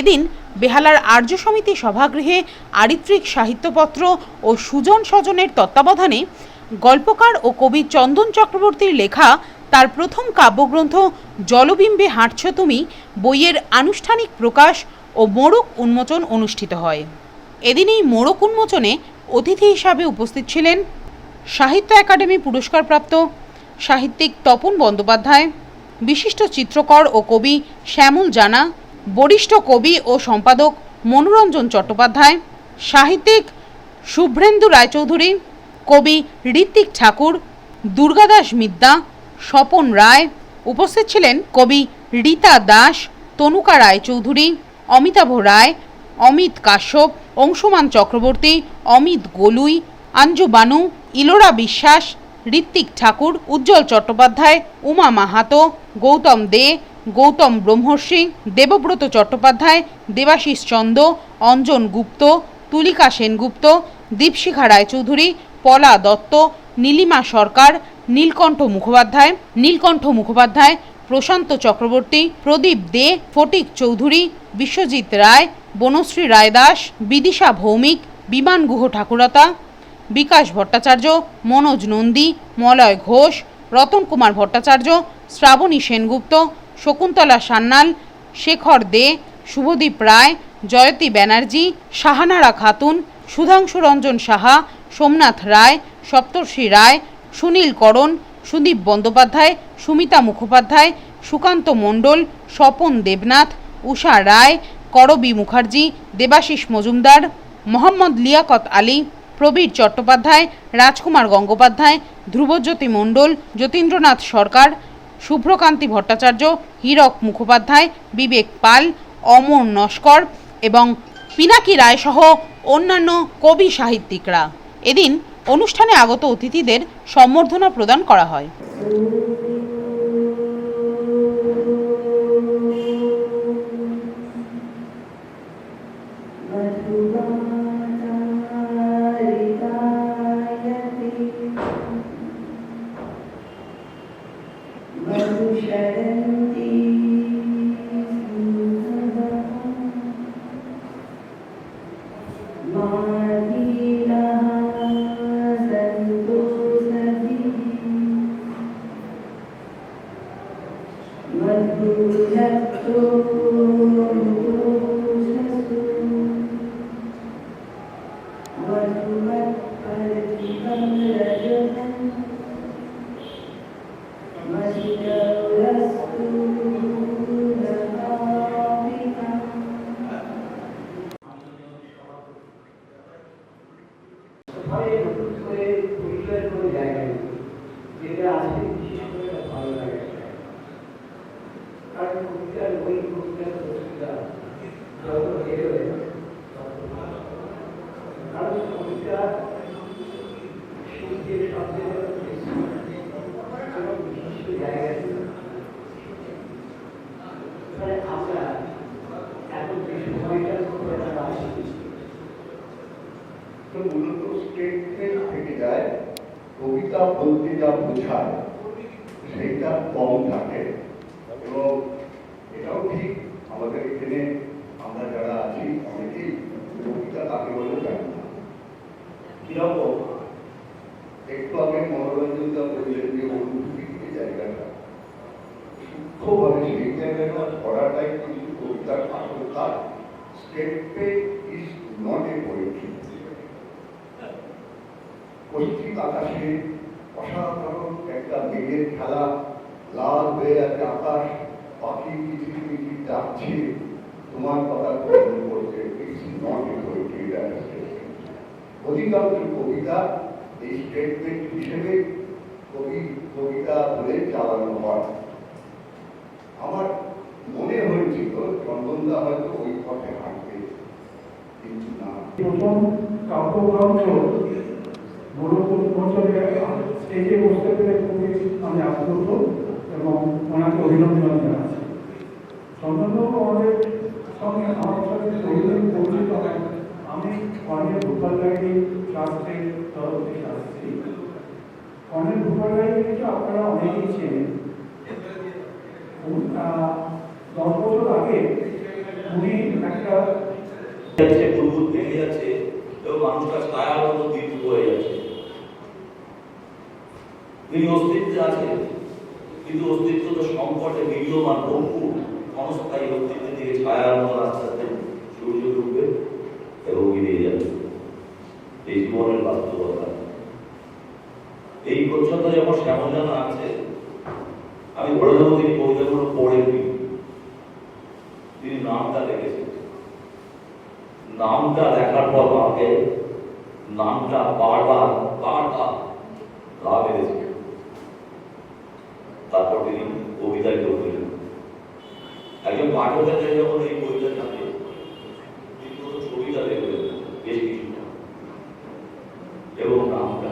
এদিন বেহালার আর্য সমিতি সভাগৃহে আরিত্রিক সাহিত্যপত্র ও সুজন স্বজনের তত্ত্বাবধানে গল্পকার ও কবি চন্দন চক্রবর্তীর লেখা তার প্রথম কাব্যগ্রন্থ জলবিম্বে হাঁটছ তুমি বইয়ের আনুষ্ঠানিক প্রকাশ ও মোড়ক উন্মোচন অনুষ্ঠিত হয়। এদিন এই মোড়ক উন্মোচনে অতিথি হিসাবে উপস্থিত ছিলেন সাহিত্য একাডেমি পুরস্কারপ্রাপ্ত সাহিত্যিক তপন বন্দ্যোপাধ্যায়, বিশিষ্ট চিত্রকর ও কবি শ্যামল জানা বরিষ্ঠ কবি ও সম্পাদক মনোরঞ্জন চট্টোপাধ্যায়, সাহিত্যিক শুভ্রেন্দু রায়চৌধুরী, কবি ঋত্বিক ঠাকুর, দুর্গাদাস মিদ্যা স্বপন রায়, উপস্থিত ছিলেন কবি রীতা দাস, তনুকা রায়চৌধুরী, অমিতাভ রায়, অমিত কাশ্যপ, অংশুমান চক্রবর্তী, অমিত গলুই, আঞ্জু বানু, ইলোরা বিশ্বাস, ঋত্বিক ঠাকুর, উজ্জ্বল চট্টোপাধ্যায়, উমা মাহাতো, গৌতম দে গৌতম ব্রহ্মর্ষি, দেবব্রত চট্টোপাধ্যায়, দেবাশিস চন্দ, অঞ্জন গুপ্ত, তুলিকা সেনগুপ্ত, দীপশিখা রায়চৌধুরী, পলা দত্ত, নীলিমা সরকার, নীলকণ্ঠ মুখোপাধ্যায় নীলকণ্ঠ মুখোপাধ্যায়, প্রশান্ত চক্রবর্তী, প্রদীপ দে, ফটিক চৌধুরী, বিশ্বজিৎ রায়, বনশ্রী রায়দাস, বিদিশা ভৌমিক, বিমান গুহ ঠাকুরতা, বিকাশ ভট্টাচার্য, মনোজ নন্দী, মলয় ঘোষ, রতন কুমার ভট্টাচার্য, শ্রাবণী সেনগুপ্ত শকুন্তলা সান্যাল, শেখর দে, শুভদীপ রায়, জয়তী ব্যানার্জি সাহানারা খাতুন, সুধাংশু রঞ্জন সাহা, সোমনাথ রায়, সপ্তর্ষি রায়, সুনীল করণ, সুদীপ বন্দ্যোপাধ্যায়, সুমিতা মুখোপাধ্যায়, সুকান্ত মণ্ডল, স্বপন দেবনাথ, উষা রায়, করবী মুখার্জি, দেবাশিস মজুমদার, মোহাম্মদ লিয়াকত আলী, প্রবীর চট্টোপাধ্যায়, রাজকুমার গঙ্গোপাধ্যায়, ধ্রুবজ্যোতি মণ্ডল, যতীন্দ্রনাথ সরকার শুভ্রকান্তি ভট্টাচার্য, হীরক মুখোপাধ্যায়, বিবেক পাল, অমর নস্কর এবং পিনাকি রায়সহ অন্যান্য কবি সাহিত্যিকরা। এদিন অনুষ্ঠানে আগত অতিথিদের সম্বর্ধনা প্রদান করা হয়। কবিতা বলতে যা বোঝায়, সেইটা কম থাকে। এবং এটাও ঠিক, আমাদের এখানে আমরা যারা আছি, অনেকেই কবিতা কাকে বলে জানি না। কীরকম? একটু আগে মনোরঞ্জনটা বললেন যে অনুভূতির যে জায়গাটা। সূক্ষ্মভাবে সেই জায়গাটা কিন্তু কবিতার আসল কাজ ইজ নট এ আকাশে অসাধারণ একটা মেঘের খেলা, লাল হয়ে আছে আকাশ, পাখি কিচির মিচির ডাকছে। তোমার কথা মনে পড়ছে অধিকাংশ কবিতা এই স্টেটমেন্ট হিসেবে কবি, কবিতা বলে চালানো হয়। আমার মনে হয়েছিল, চন্দনদা হয়তো ওই পথে হাঁটবে, কিন্তু না। প্রথম কাব্যগ্রন্থ মূলত বছরে স্টেজে বসতে পেরে খুবই আমি আপ্লুত এবং ওনাকে অভিনন্দন জানাচ্ছি। চন্দনবাবু আমাদের সঙ্গে আমার সাথে দীর্ঘদিন পরিচিত হয়। আমি কর্ণের ভূপাল লাইব্রেরি ট্রাস্টের তরফ থেকে আসছি। কর্ণের ভূপাল লাইব্রেরিকে আপনারা অনেকেই চেনেন। দশ বছর আগে উনি একটা যাচ্ছে যাচ্ছে এবং মানুষটা ছায়ার মতো দীপ্ত হয়ে যাচ্ছে। তিনি অস্তিত্বে আছে। কিন্তু অস্তিত্ব তো সংকটে বিদ্যমান ভঙ্গু ক্ষণস্থায়ী অস্তিত্বের দিকে ছায়ার মতো আস্তে আস্তে সূর্য ডুববে এবং বেরিয়ে যাবে। এই জীবনের বাস্তবতা। এই পর্যন্ত যেমন শ্যামজানা আছে আমি বলে দেবো, তিনি কবিতাগুলো পড়েননি। তিনি নামটা লিখেছেন। নামটা দেখার পর আমাকে নামটা বারবার বারবার গা বেড়েছে তারপর তিনি কবিতায় যোগ দিলেন। একজন পাঠকের কাছে যখন এই কবিতা জানে তিনি প্রথম কবিতা দেখবেন বেশ কিছুটা। এবং নামটা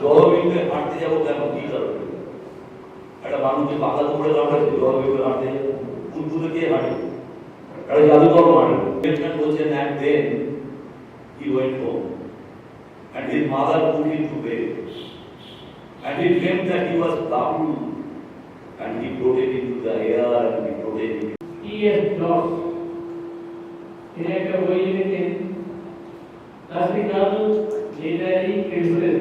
জলবিন্দু হাঁটতে যাব কেন? কি কারণে? একটা মানুষ যে পাতা উপরে কামড়াচ্ছে জলবিন্দু হাঁটতে বুদবুদে কে হাঁটে? একটা জাদুকর মানে বেটম্যান বলছেন and then he went home and his mother put him to and he dreamt that he was bound and he floated into the air and he floated into ES block তিনি একটা বই লিখেছেন classical literary princess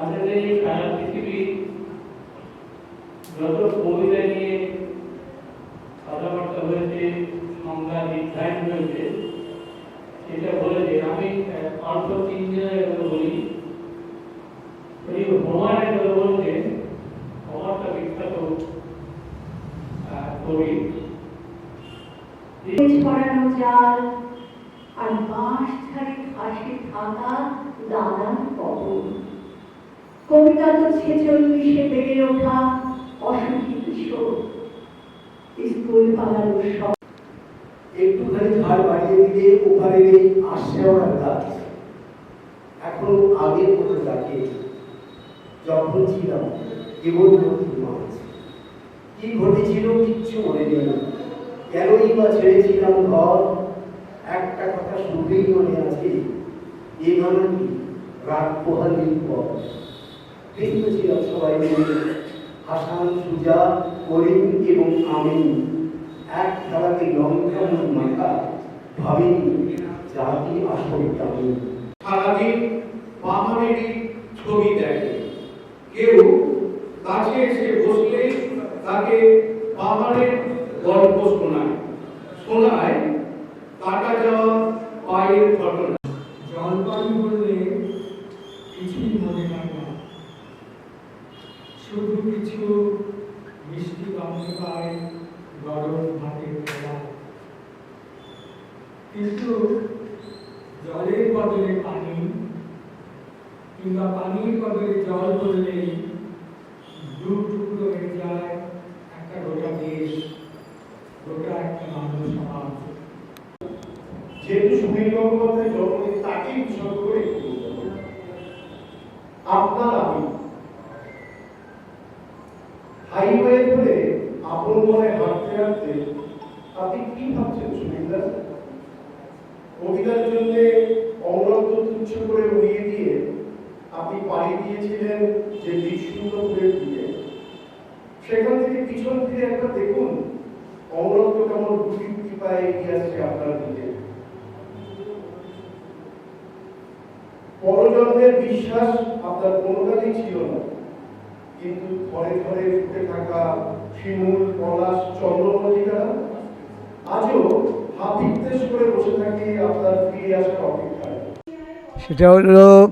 আসলে এই সারা পৃথিবী যত কবিতা নিয়ে কথাবার্তা হয়েছে সংজ্ঞা নির্ধারণ হয়েছে সেটা বলেছে আমি আহ, অল্প তিন দিনের কথা বলি উনি হোমারের কথা বলছেন হোমারটা বিখ্যাত আহ, কবি জাল আর বাঁশ ঝাড়ে ঘাসে থাকা কবর। কবিতা তো ছেচল্লিশে বেড়ে ওঠা অসুখী কিশোর স্কুল পালানো সব একটুখানি ধার বাড়িয়ে দিলে ওখানে এই আশ্রেওয়ার গাছ এখন আগের মতো ডাকে যখন ছিলাম কেবল নতুন মাছ কি ঘটেছিল কিচ্ছু মনে নেই কেনই বা ছেড়েছিলাম ঘর? একটা কথা শুনলেই মনে আছে এ কি রাত পোহালির পর? বৃদ্ধ ছিলাম সবাই মিলে, হাসান, সুজা, করিম এবং আমিন। এক খেলাতে লঙ্কা মাখা ভাবিনি জাতি আসল দামি সারাদিন বামনেরই ছবি দেখে। কেউ কাছে এসে বসলে তাকে বামনের গল্প শোনায়। শোনায় কাটা যাওয়া পায়ের ঘটনা। জলপাই বললে, কিছুই মনে হয় না। শুধু কিছু মিষ্টি গন্ধ পায় গরম ভাতের খেলা। কিন্তু জলের বদলে পানি, কিংবা পানির বদলে জল বললেই দু টুকরো হয়ে যায় একটা গোটা দেশ গোটা একটা মানব সমাজ আপন কি ভাবছেন সুনীল দা কবিতার জন্য অমরত্ব তুচ্ছ করে উড়িয়ে দিয়ে আপনি পাড়ি দিয়েছিলেন যে বিষ্ণুপুরের দিকে সেখান থেকে পিছন ফিরে একবার দেখুন অমরত্ব কেমন গুটি গুটি পায়ে এগিয়ে আসছে আপনার দিকে পরজন্মের বিশ্বাস আপনার ছিল না। কিন্তু ঘরে ঘরে ফুটে থাকা শিমুল, পলাশ, চন্দ্রমল্লিকা আজও হাপিত্তেশ করে বসে থাকে আপনার ফিরে আসার অপেক্ষায়। সেটা হলো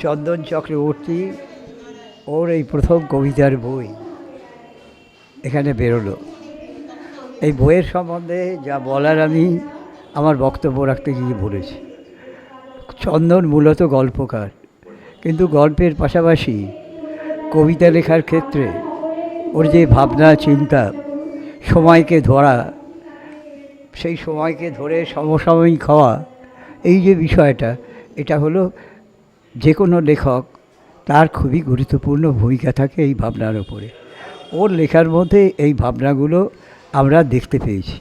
চন্দন চক্রবর্তী ওর এই প্রথম কবিতার বই। এখানে বেরোলো। এই বইয়ের সম্বন্ধে যা বলার আমি আমার বক্তব্য রাখতে গিয়ে বলেছি চন্দন মূলত গল্পকার। কিন্তু গল্পের পাশাপাশি কবিতা লেখার ক্ষেত্রে ওর যে ভাবনা, চিন্তা সময়কে ধরা, সেই সময়কে ধরে সমসাময়িক হওয়া, এই যে বিষয়টা, এটা হলো যে কোনো লেখক তার খুবই গুরুত্বপূর্ণ ভূমিকা থাকে এই ভাবনার ওপরে। ওর লেখার মধ্যে এই ভাবনাগুলো আমরা দেখতে পেয়েছি।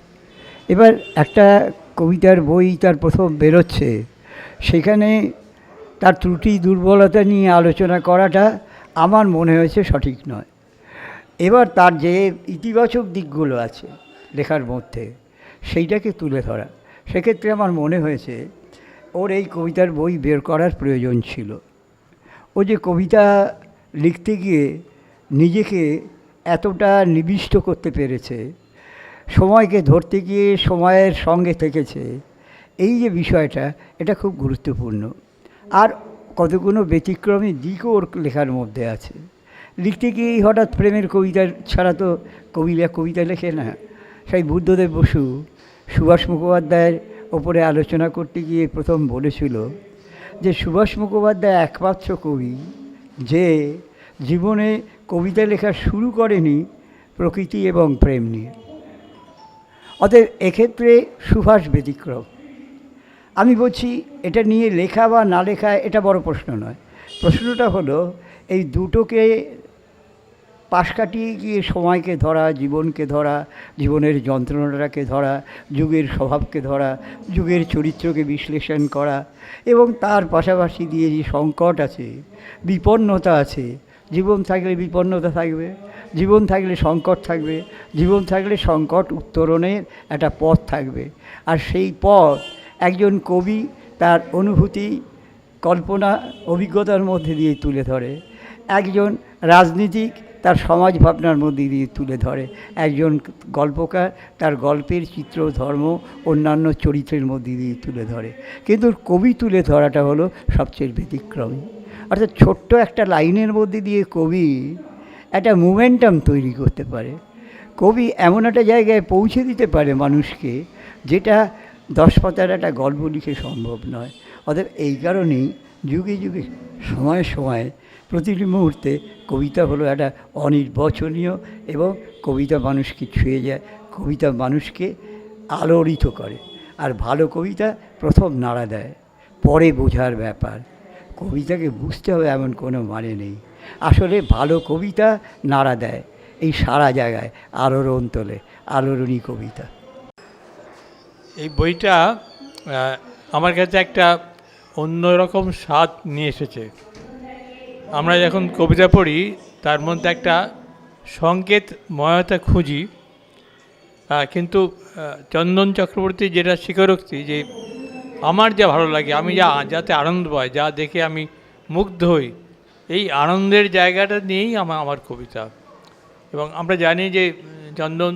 এবার একটা কবিতার বই তার প্রথম বেরোচ্ছে, সেখানে তার ত্রুটি দুর্বলতা নিয়ে আলোচনা করাটা আমার মনে হয়েছে সঠিক নয়। এবার তার যে ইতিবাচক দিকগুলো আছে লেখার মধ্যে, সেইটাকে তুলে ধরা। সেক্ষেত্রে আমার মনে হয়েছে, ওর এই কবিতার বই বের করার প্রয়োজন ছিল। ও যে কবিতা লিখতে গিয়ে নিজেকে এতটা নিবিষ্ট করতে পেরেছে, সময়কে ধরতে গিয়ে সময়ের সঙ্গে থেকেছে, এই যে বিষয়টা, এটা খুব গুরুত্বপূর্ণ। আর কতগুলো ব্যতিক্রমী দিকও ওর লেখার মধ্যে আছে। লিখতে গিয়েই হঠাৎ প্রেমের কবিতা ছাড়া তো কবিরা কবিতা লেখে না। সেই বুদ্ধদেব বসু সুভাষ মুখোপাধ্যায়ের ওপরে আলোচনা করতে গিয়ে প্রথম বলেছিল যে, সুভাষ মুখোপাধ্যায় একমাত্র কবি যে জীবনে কবিতা লেখা শুরু করেনি প্রকৃতি এবং প্রেম নিয়ে। অতএব এক্ষেত্রে সুভাষ ব্যতিক্রম। আমি বলছি, এটা নিয়ে লেখা বা না লেখা, এটা বড় প্রশ্ন নয়। প্রশ্নটা হলো, এই দুটোকে পাশ কাটিয়ে গিয়ে সময়কে ধরা, জীবনকে ধরা, জীবনের যন্ত্রণাটাকে ধরা, যুগের স্বভাবকে ধরা, যুগের চরিত্রকে বিশ্লেষণ করা, এবং তার পাশাপাশি দিয়ে যে সংকট আছে, বিপন্নতা আছে, জীবন থাকলে বিপন্নতা থাকবে, জীবন থাকলে সংকট থাকবে, জীবন থাকলে সংকট উত্তরণের একটা পথ থাকবে। আর সেই পথ একজন কবি তার অনুভূতি, কল্পনা, অভিজ্ঞতার মধ্যে দিয়ে তুলে ধরে। একজন রাজনীতিক তার সমাজ ভাবনার মধ্যে দিয়ে তুলে ধরে। একজন গল্পকার তার গল্পের চিত্র, ধর্ম, অন্যান্য চরিত্রের মধ্যে দিয়ে তুলে ধরে। কিন্তু কবি তুলে ধরাটা হলো সবচেয়ে ব্যতিক্রমী। অর্থাৎ ছোট্ট একটা লাইনের মধ্যে দিয়ে কবি একটা মোমেন্টাম তৈরি করতে পারে। কবি এমন একটা জায়গায় পৌঁছে দিতে পারে মানুষকে, যেটা দশ পাতার একটা গল্প লিখে সম্ভব নয়। অতএব এই কারণেই যুগে যুগে, সময়ে সময়ে প্রতিটি মুহূর্তে কবিতা হলো একটা অনির্বচনীয় এবং কবিতা মানুষকে ছুঁয়ে যায়, কবিতা মানুষকে আলোড়িত করে। আর ভালো কবিতা প্রথম নাড়া দেয়, পরে বোঝার ব্যাপার। কবিতাকে বুঝতে হবে এমন কোনো মানে নেই। আসলে ভালো কবিতা নাড়া দেয় এই সারা জায়গায়, আলোড়ন তোলে, আলোড়নী কবিতা। এই বইটা আমার কাছে একটা অন্যরকম স্বাদ নিয়ে এসেছে। আমরা যখন কবিতা পড়ি, তার মধ্যে একটা সংকেত ময়তা খুঁজি কিন্তু চন্দন চক্রবর্তী যেটা স্বীকারোক্তি যে, আমার যা ভালো লাগে, আমি যা যাতে আনন্দ পাই, যা দেখে আমি মুগ্ধ হই, এই আনন্দের জায়গাটা নিয়েই আমার আমার কবিতা। এবং আমরা জানি যে, চন্দন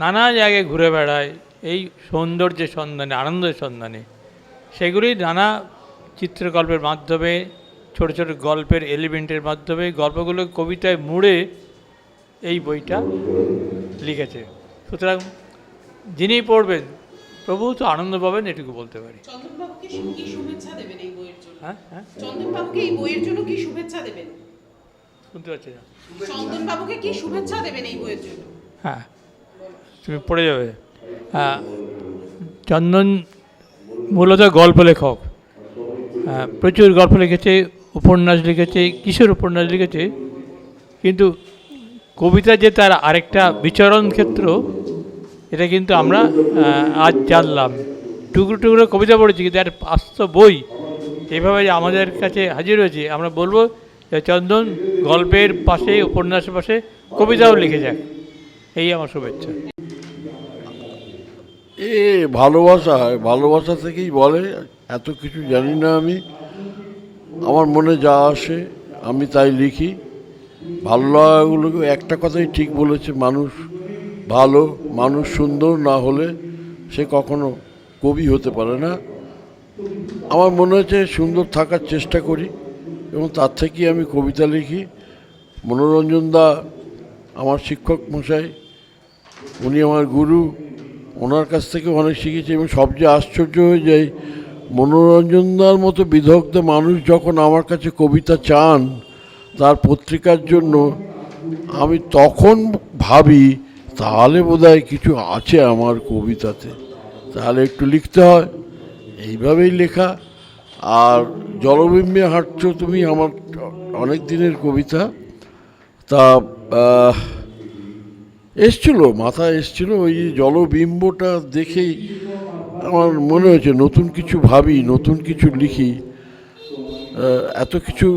নানা জায়গায় ঘুরে বেড়ায় এই সৌন্দর্যের সন্ধানে আনন্দের সন্ধানে। সেগুলি নানা চিত্রকল্পের মাধ্যমে ছোট ছোট গল্পের এলিমেন্টের মাধ্যমে গল্পগুলো কবিতায় মুড়ে এই বইটা লিখেছে। সুতরাং যিনি পড়বেন প্রভু তো আনন্দ পাবেন এটুকু বলতে পারি। হ্যাঁ হ্যাঁ। এই বইয়ের জন্য কি শুভেচ্ছা দেবেন? শুনতে পাচ্ছি না। চন্দনবাবুকে কি শুভেচ্ছা দেবেন এই বইয়ের জন্য? হ্যাঁ। তুমি পড়ে যাবে। চন্দন মূলত গল্প লেখক। প্রচুর গল্প লিখেছে, উপন্যাস লিখেছে, কিশোর উপন্যাস লিখেছে। কিন্তু কবিতা যে তার আরেকটা বিচরণ ক্ষেত্র, এটা কিন্তু আমরা আজ জানলাম। টুকরো টুকরো কবিতা পড়েছি, কিন্তু একটা আস্ত বই এইভাবে আমাদের কাছে হাজির হয়েছে, আমরা বলব যে চন্দন গল্পের পাশে, উপন্যাসের পাশে কবিতাও লিখে যাক। এই আমার শুভেচ্ছা। এ, ভালোবাসা ভালোবাসা থেকেই বলে, এত কিছু জানি না আমি। আমার মনে যা আসে, আমি তাই লিখি। ভালো লাগাগুলোকে একটা কথাই ঠিক বলেছে, মানুষ ভালো, মানুষ সুন্দর না হলে সে কখনো কবি হতে পারে না। আমার মনে হচ্ছে সুন্দর থাকার চেষ্টা করি এবং তার থেকেই আমি কবিতা লিখি। মনোরঞ্জন দা, আমার শিক্ষক মশাই, উনি আমার গুরু। ওনার কাছ থেকে অনেক শিখেছি এবং সবচেয়ে আশ্চর্য হয়ে যাই মনোরঞ্জন মনোরঞ্জনদার মতো বিদগ্ধ মানুষ যখন আমার কাছে কবিতা চান তার পত্রিকার জন্য, আমি তখন ভাবি, তাহলে বোধহয় কিছু আছে আমার কবিতাতে। তাহলে একটু লিখতে হয়। এইভাবেই লেখা। আর জলবিম্বে হাঁটছ তুমি আমার অনেক দিনের কবিতা। তা এসছিল মাথায় এসছিল, ওই জলবিম্বটা দেখেই আমার মনে হয়েছে, নতুন কিছু ভাবি, নতুন কিছু লিখি। এত কিছু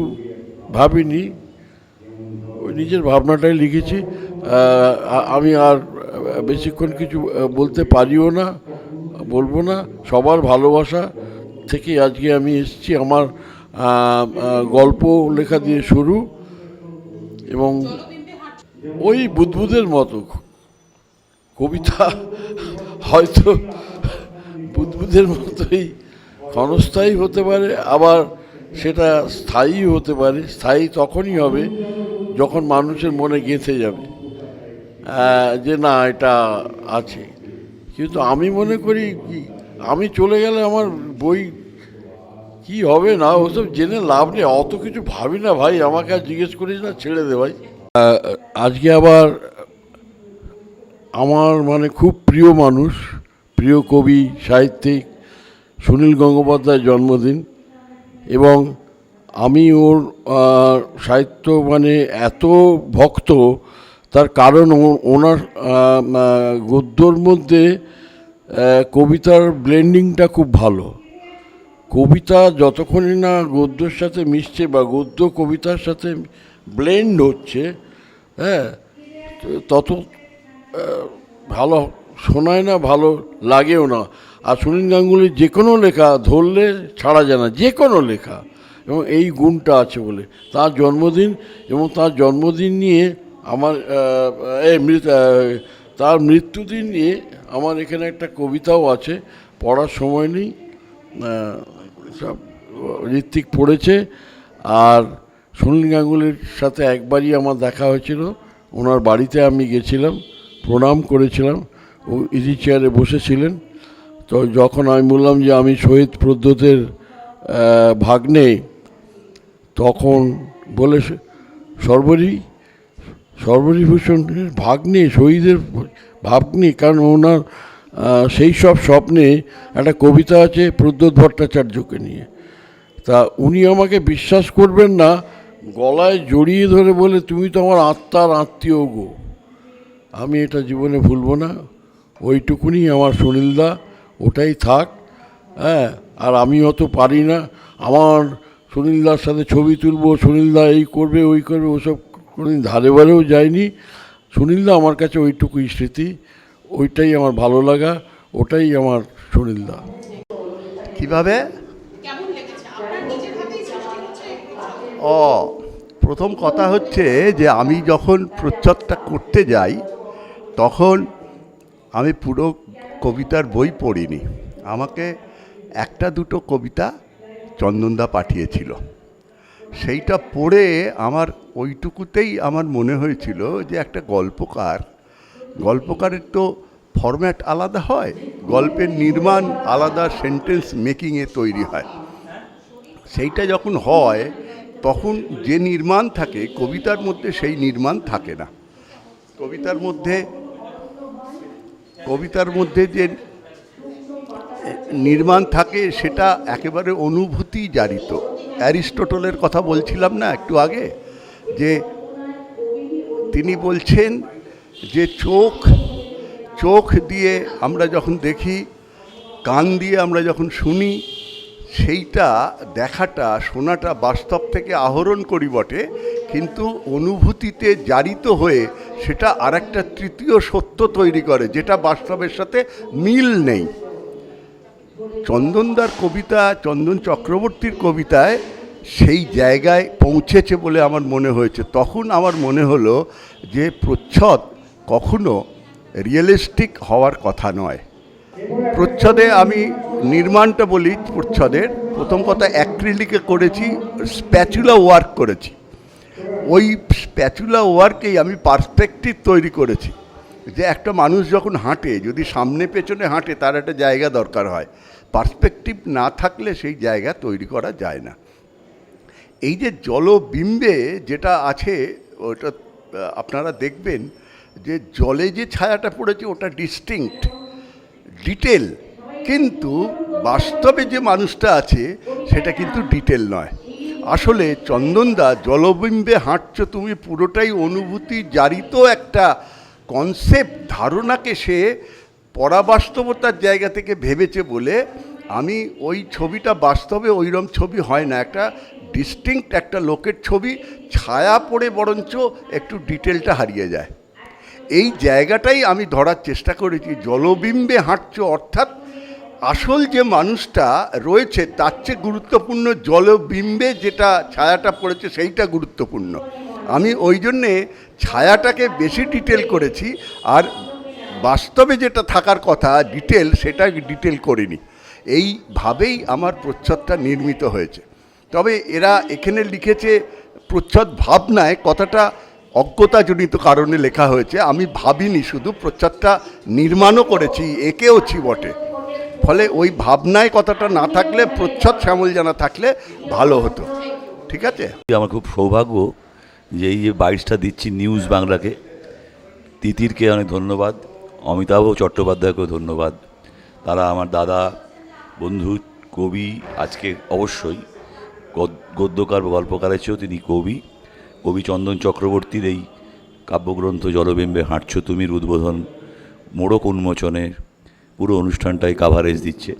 ভাবিনি, ওই নিজের ভাবনাটাই লিখেছি। আমি আর বেশিক্ষণ কিছু বলতে পারিও না, বলব না, সবার ভালোবাসা থেকে আজকে আমি এসেছি আমার গল্প লেখা দিয়ে শুরু এবং ওই বুদবুদের মতো কবিতা হয়তো বুদবুদের মতোই ক্ষণস্থায়ী হতে পারে, আবার সেটা স্থায়ী হতে পারে, স্থায়ী তখনই হবে যখন মানুষের মনে গেঁথে যাবে যে না, এটা আছে। কিন্তু আমি মনে করি কি, আমি চলে গেলে আমার বই কি হবে না, ওসব জেনে লাভ নেই। অত কিছু ভাবি না ভাই, আমাকে আর জিজ্ঞেস করিস না, ছেড়ে দে ভাই। আজকে আবার আমার মানে খুব প্রিয় মানুষ, প্রিয় কবি, সাহিত্যিক সুনীল গঙ্গোপাধ্যায়ের জন্মদিন এবং আমি ওর সাহিত্য মানে এত ভক্ত, তার কারণ ওনার গদ্যর মধ্যে কবিতার ব্লেন্ডিংটা খুব ভালো। কবিতা যতক্ষণই না গদ্যর সাথে মিশছে বা গদ্য কবিতার সাথে ব্লেন্ড হচ্ছে হ্যাঁ তত ভালো শোনায় না, ভালো লাগেও না। আর সুনীল গাঙ্গুলির যে কোনো লেখা ধরলে ছাড়া যায় না যে কোনো লেখা। এবং এই গুণটা আছে বলে। তার জন্মদিন এবং তার জন্মদিন নিয়ে আমার তার মৃত্যুদিন নিয়ে আমার এখানে একটা কবিতাও আছে, পড়ার সময় নেই সব ঋত্বিক পড়েছে। আর সুনীল গাঙ্গুলির সাথে একবারই আমার দেখা হয়েছিল। ওনার বাড়িতে আমি গেছিলাম, প্রণাম করেছিলাম। ও ইজি চেয়ারে বসেছিলেন। তো যখন আমি বললাম যে আমি শহীদ প্রদ্যোতের ভাগ্নে, তখন বলে সর্বরী, সর্বরিভূষণের ভাগ্নে, শহীদের ভাগ্নে, কারণ ওনার সেই সব স্বপ্নে একটা কবিতা আছে প্রদ্যোৎ ভট্টাচার্যকে নিয়ে। তা উনি আমাকে বিশ্বাস করবেন না গলায় জড়িয়ে ধরে বলে, তুমি তো আমার আত্মার আত্মীয় গো। আমি এটা জীবনে ভুলবো না। ওইটুকুনি আমার সুনীলদা, ওটাই থাক। হ্যাঁ আর আমি অত পারি না। আমার সুনীলদার সাথে ছবি তুলবো, সুনীলদা এই করবে, ওই করবে, ওসব কোনোদিন ধারে বারেও যায়নি। সুনীলদা আমার কাছে ওইটুকুই স্মৃতি। ওইটাই আমার ভালো লাগা, ওটাই আমার সুনীলদা। কীভাবে? ও প্রথম কথা হচ্ছে যে আমি যখন প্রচ্ছদটা করতে যাই, তখন আমি পুরো কবিতার বই পড়িনি। আমাকে একটা দুটো কবিতা চন্দনদা পাঠিয়েছিল। সেইটা পড়ে আমার ওইটুকুতেই আমার মনে হয়েছিল যে একটা গল্পকার, গল্পকারের তো ফরম্যাট আলাদা হয়, গল্পের নির্মাণ আলাদা সেন্টেন্স মেকিংয়ে তৈরি হয়। সেইটা যখন হয় তখন যে নির্মাণ থাকে, কবিতার মধ্যে সেই নির্মাণ থাকে না। কবিতার মধ্যে কবিতার মধ্যে যে নির্মাণ থাকে, সেটা একেবারে অনুভূতি জারিত। অ্যারিস্টোটলের কথা বলছিলাম না একটু আগে, যে তিনি বলছেন যে চোখ চোখ দিয়ে আমরা যখন দেখি, কান দিয়ে আমরা যখন শুনি সেইটা দেখাটা, শোনাটা বাস্তব থেকে আহরণ করি বটে, কিন্তু অনুভূতিতে জারিত হয়ে সেটা আরেকটা তৃতীয় সত্য তৈরি করে, যেটা বাস্তবের সাথে মিল নেই। চন্দনদার কবিতা, চন্দন চক্রবর্তীর কবিতায় সেই জায়গায় পৌঁছেছে বলে আমার মনে হয়েছে। তখন আমার মনে হলো যে প্রচ্ছদ কখনো রিয়েলিস্টিক হওয়ার কথা নয়। প্রচ্ছদে আমি নির্মাণটা বলি প্রচ্ছদের, প্রথম কথা অ্যাক্রিলিকে করেছি, স্প্যাচুলা ওয়ার্ক করেছি। ওই স্প্যাচুলা ওয়ার্কেই আমি পার্সপেক্টিভ তৈরি করেছি যে একটা মানুষ যখন হাঁটে, যদি সামনে পেছনে হাঁটে, তার একটা জায়গা দরকার হয়। পার্সপেক্টিভ না থাকলে সেই জায়গা তৈরি করা যায় না। এই যে জলবিম্বে যেটা আছে, ওটা আপনারা দেখবেন যে জলে যে ছায়াটা পড়েছে, ওটা ডিস্টিংক্ট ডিটেল কিন্তু বাস্তবে যে মানুষটা আছে, সেটা কিন্তু ডিটেল নয়। আসলে চন্দনদা জলবিম্বে হাঁটছো তুমি পুরোটাই অনুভূতি জারিত একটা কনসেপ্ট ধারণাকে সে পরাবাস্তবতার জায়গা থেকে ভেবেছে বলে আমি ওই ছবিটা বাস্তবে ওইরম ছবি হয় না। একটা ডিস্টিংক্ট একটা লোকের ছবি, ছায়া পড়ে বরঞ্চ একটু ডিটেলটা হারিয়ে যায়। এই জায়গাটাই আমি ধরার চেষ্টা করেছি। জলবিম্বে হাঁটছ, অর্থাৎ আসল যে মানুষটা রয়েছে, তার চেয়ে গুরুত্বপূর্ণ জলবিম্বে যেটা ছায়াটা পড়েছে, সেইটা গুরুত্বপূর্ণ। আমি ওই জন্যে ছায়াটাকে বেশি ডিটেল করেছি, আর বাস্তবে যেটা থাকার কথা ডিটেল সেটা ডিটেল করিনি। এইভাবেই আমার প্রচ্ছদটা নির্মিত হয়েছে। তবে এরা এখানে লিখেছে, প্রচ্ছদ ভাবনায় কথাটা অজ্ঞতাজনিত কারণে লেখা হয়েছে। আমি ভাবিনি শুধু প্রচ্ছদটা নির্মাণও করেছি, এঁকেওছি বটে। ফলে ওই ভাবনায় কথাটা না থাকলে প্রচ্ছদ শ্যামল জানা থাকলে ভালো হতো। ঠিক আছে? আমার খুব সৌভাগ্য যে এই যে বাইশটা দিচ্ছি নিউজ বাংলাকে তিতিরকে অনেক ধন্যবাদ অমিতাভ চট্টোপাধ্যায়কেও ধন্যবাদ। তারা আমার দাদা বন্ধু কবি আজকে অবশ্যই গদ- গদ্যকার বা গল্পকারের চেয়েও তিনি কবি। কবি চন্দন চক্রবর্তীর এই কাব্যগ্রন্থ জলবিম্বে হাঁটছ তুমির উদ্বোধন মোড়ক উন্মোচনে পুরো অনুষ্ঠানটাই কাভারেজ দিচ্ছে।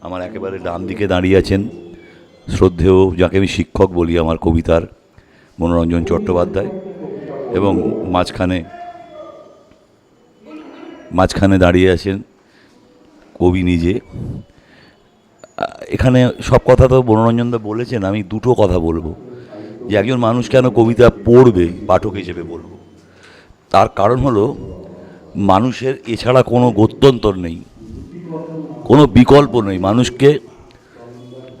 আমার একেবারে ডান দিকে দাঁড়িয়ে আছেন। শ্রদ্ধেয়, যাকে আমি শিক্ষক বলি আমার কবিতার মনোরঞ্জন চট্টোপাধ্যায় এবং মাঝখানে মাঝখানে দাঁড়িয়ে আছেন কবি নিজে। এখানে সব কথা তো মনোরঞ্জন মনোরঞ্জনদা বলেছেন, আমি দুটো কথা বলব। যে একজন মানুষ কেন কবিতা পড়বে, পাঠক হিসেবে বলব? তার কারণ হলো, মানুষের এছাড়া কোনো গত্যন্তর নেই। কোনো বিকল্প নেই। মানুষকে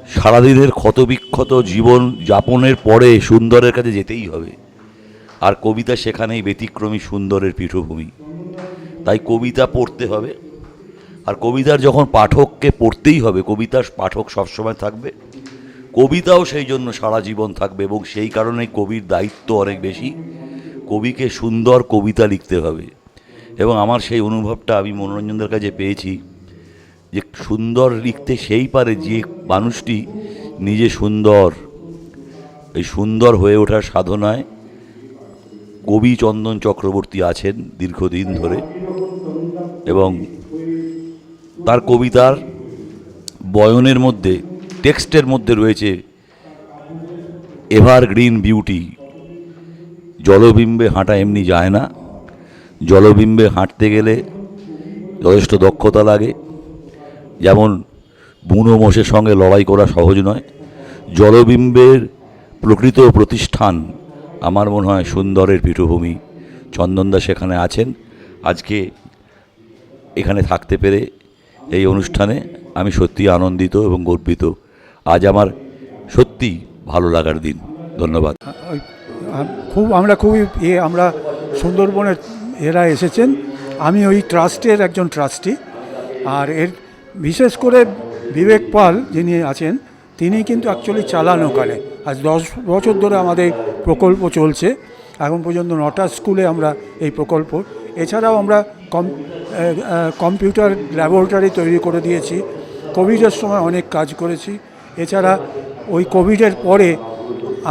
সারাদিনের ক্ষতবিক্ষত জীবন যাপনের পরে সুন্দরের কাছে যেতেই হবে। আর কবিতা সেখানেই ব্যতিক্রমী সুন্দরের পীঠভূমি। তাই কবিতা পড়তে হবে। আর কবিতার যখন পাঠককে পড়তেই হবে, কবিতার পাঠক সবসময় থাকবে। কবিতাও সেই জন্য সারা জীবন থাকবে এবং সেই কারণে কবির দায়িত্ব অনেক বেশি। কবিকে সুন্দর কবিতা লিখতে হবে। এবং আমার সেই অনুভবটা আমি মনোরঞ্জনদের কাছে পেয়েছি। যে সুন্দর লিখতে সেই পারে যে মানুষটি নিজে সুন্দর। এই সুন্দর হয়ে ওঠার সাধনায় কবি চন্দন চক্রবর্তী আছেন দীর্ঘদিন ধরে এবং তার কবিতার বয়নের মধ্যে, টেক্সটের মধ্যে রয়েছে এভারগ্রিন বিউটি। জলবিম্বে হাঁটা এমনি যায় না। জলবিম্বে হাঁটতে গেলে যথেষ্ট দক্ষতা লাগে। যেমন বুনো মোষের সঙ্গে লড়াই করা সহজ নয়, জলবিম্বের প্রকৃত প্রতিষ্ঠান আমার মনে হয় সুন্দরের পীঠভূমি। চন্দনদা সেখানে আছেন। আজকে এখানে থাকতে পেরে এই অনুষ্ঠানে আমি সত্যি আনন্দিত এবং গর্বিত। আজ আমার সত্যি ভালো লাগার দিন। ধন্যবাদ। খুব আমরা খুবই ইয়ে আমরা সুন্দরবনের এরা এসেছেন। আমি ওই ট্রাস্টের একজন ট্রাস্টি। আর এর বিশেষ করে বিবেক পাল যিনি আছেন, তিনি কিন্তু অ্যাকচুয়ালি চালান ওখানে আজ দশ বছর ধরে আমাদের প্রকল্প চলছে। এখন পর্যন্ত নটা স্কুলে আমরা এই প্রকল্প। এছাড়াও আমরা কম কম্পিউটার ল্যাবরেটরি তৈরি করে দিয়েছি। কোভিডের সময় অনেক কাজ করেছি। এছাড়া ওই কোভিডের পরে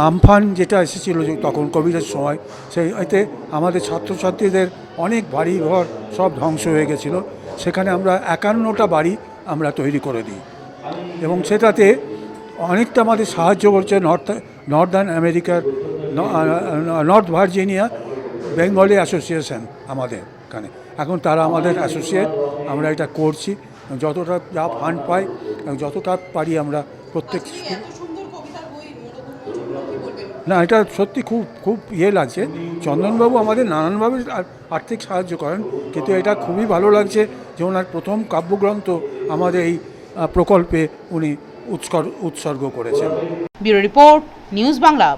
আমফান যেটা এসেছিল তখন কোভিডের সময়, সেই এতে আমাদের ছাত্রছাত্রীদের অনেক বাড়ি ঘর সব ধ্বংস হয়ে গেছিল। সেখানে আমরা একান্নটা বাড়ি আমরা তৈরি করে দিই। এবং সেটাতে অনেকটা আমাদের সাহায্য করছে নর্থ নর্দার্ন আমেরিকার নর্থ ভার্জিনিয়া বেঙ্গলি অ্যাসোসিয়েশন আমাদের এখানে। এখন তারা আমাদের অ্যাসোসিয়েট আমরা এটা করছি। যতটা যা ফান্ড পাই যতটা পারি আমরা প্রত্যেক স্কুল না এটা সত্যি খুব খুব ইয়ে লাগছে। চন্দনবাবু আমাদের নানানভাবে আর- আর্থিক সাহায্য করেন কিন্তু এটা খুবই ভালো লাগছে যে ওনার প্রথম কাব্যগ্রন্থ আমাদের এই প্রকল্পে উনি উৎসর্গ করেছেন। Bureau report news Bangla.